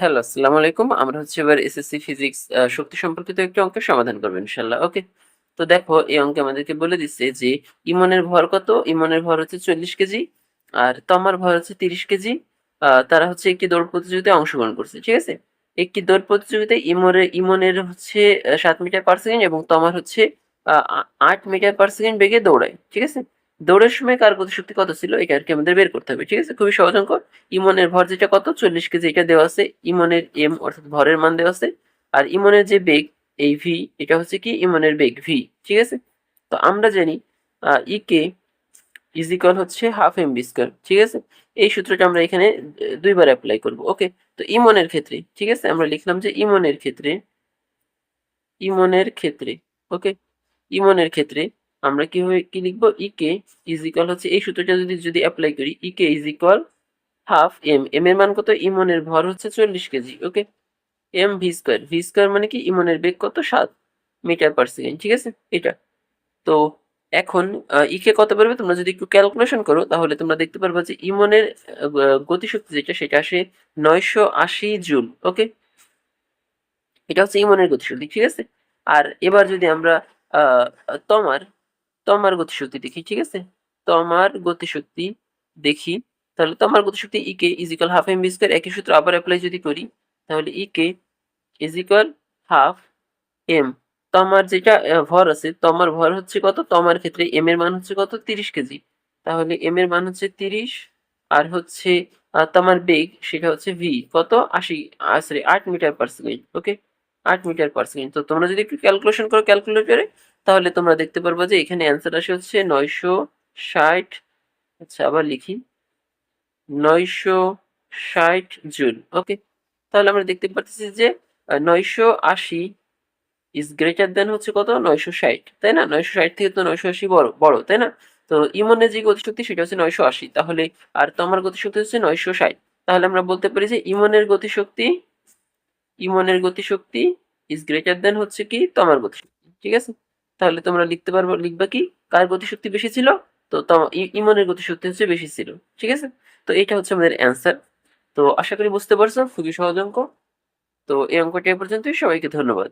Hello, আসসালামু আলাইকুম। আমরা হচ্ছে এবার এসএসসি ফিজিক্স শক্তি সম্পর্কিত একটি অঙ্কের সমাধান করব ইনশাল্লাহ ওকে? তো দেখো, এই অঙ্কে আমাদেরকে বলে দিচ্ছে যে ইমনের ভর কত? ইমনের ভর হচ্ছে চল্লিশ কেজি আর তমার ভর হচ্ছে তিরিশ কেজি। তারা হচ্ছে একটি দৌড় প্রতিযোগিতায় অংশগ্রহণ করছে, ঠিক আছে? একটি দৌড় প্রতিযোগিতায় ইমনের ইমনের হচ্ছে সাত মিটার পার সেকেন্ড এবং তমার হচ্ছে আট মিটার পার সেকেন্ড বেগে দৌড়ায়, ঠিক আছে? দৌড়ের সময় কার গতিশক্তি কত ছিল এটা আর কি আমাদের বের করতে হবে, ঠিক আছে? খুবই সহজ অঙ্ক। ইমনের ভর যেটা কত? চল্লিশ কেজি, এটা দেওয়া আছে, ইমনের এম অর্থাৎ ভরের মান দেওয়া আছে, আর ইমনের যে বেগ, এই ভি এটা হচ্ছে কি? ইমনের বেগ ভি ঠিক আছে? তো আমরা জানি ই কে ইজ ইকুয়াল হচ্ছে হাফ এম বি স্কোয়ার ঠিক আছে? এই সূত্রটা আমরা এখানে দুইবার অ্যাপ্লাই করব ওকে তো ইমনের ক্ষেত্রে, ঠিক আছে? আমরা লিখলাম যে ইমনের ক্ষেত্রে ইমনের ক্ষেত্রে ওকে ইমনের ক্ষেত্রে আমরা কি হবে কি লিখব? ই কে ইজ ইকুয়াল হচ্ছে এই সূত্রটা যদি যদি অ্যাপ্লাই করি E K is equal half M M এর মান কত? ইমনের ভর হচ্ছে চল্লিশ KG okay M V square V square মানে কি? ইমনের বেগ কত? সাত মিটার পার সেকেন্ড ঠিক আছে? এটা। তো এখন ইকে কত পারবে তোমরা যদি একটু ক্যালকুলেশন করো, তাহলে তোমরা দেখতে পারবে যে ইমনের গতিশক্তি যেটা, সেটা আসে নয়শো আশি জুল ওকে এটা হচ্ছে ইমনের গতিশক্তি, ঠিক আছে? আর এবার যদি আমরা তমার তমার গতিশক্তি দেখি, ঠিক আছে? তমার গতিশক্তি দেখি, তাহলে তমার গতিশক্তি E K is equal half M square একই সূত্র আবার অ্যাপ্লাই যদি করি, তাহলে E K is equal half M তমার যেটা ভর আছে, তমার ভর হচ্ছে কত? তমার ক্ষেত্রে এম এর মান হচ্ছে কত? তিরিশ কেজি। তাহলে এম এর মান হচ্ছে তিরিশ, আর হচ্ছে তমার বেগ সেটা হচ্ছে ভি কত? আশি সরি আট মিটার পার সেকেন্ড ওকে আট মিটার পার সেকেন্ড তো তোমরা যদি একটু ক্যালকুলেশন করো ক্যালকুলেটরে তাহলে তোমরা দেখতে পারবে যে এখানে অ্যান্সার আসে হচ্ছে নয়শো ষাট। আচ্ছা আবার লিখি। নয়শো ষাট জুল। ওকে তাহলে আমরা দেখতে পাচ্ছি যে নয়শো আশি ইজ গ্রেটার দেন হচ্ছে কত? নয়শো ষাট। তাই না? নয়শো ষাট থেকে তো নয়শো আশি বড় বড়, তাই না? তো ইমনের যে গতিশক্তি সেটা হচ্ছে নয়শো আশি। তাহলে, আর তোমার গতিশক্তি হচ্ছে নয়শো ষাট। তাহলে আমরা বলতে পারি যে ইমনের গতিশক্তি ইমনের গতিশক্তি ইজ গ্রেটার দেন হচ্ছে কি তোমার গতিশক্তি, ঠিক আছে? তাহলে তোমরা লিখতে পারব, লিখবা কি? কার গতিশক্তি বেশি ছিল? তো ইমনের গতিশক্তি হচ্ছে বেশি ছিল, ঠিক আছে? তো এটা হচ্ছে আমাদের অ্যান্সার তো আশা করি বুঝতে পারছ, খুবই সহজ অঙ্ক। তো এই অঙ্কটি পর্যন্তই, সবাইকে ধন্যবাদ।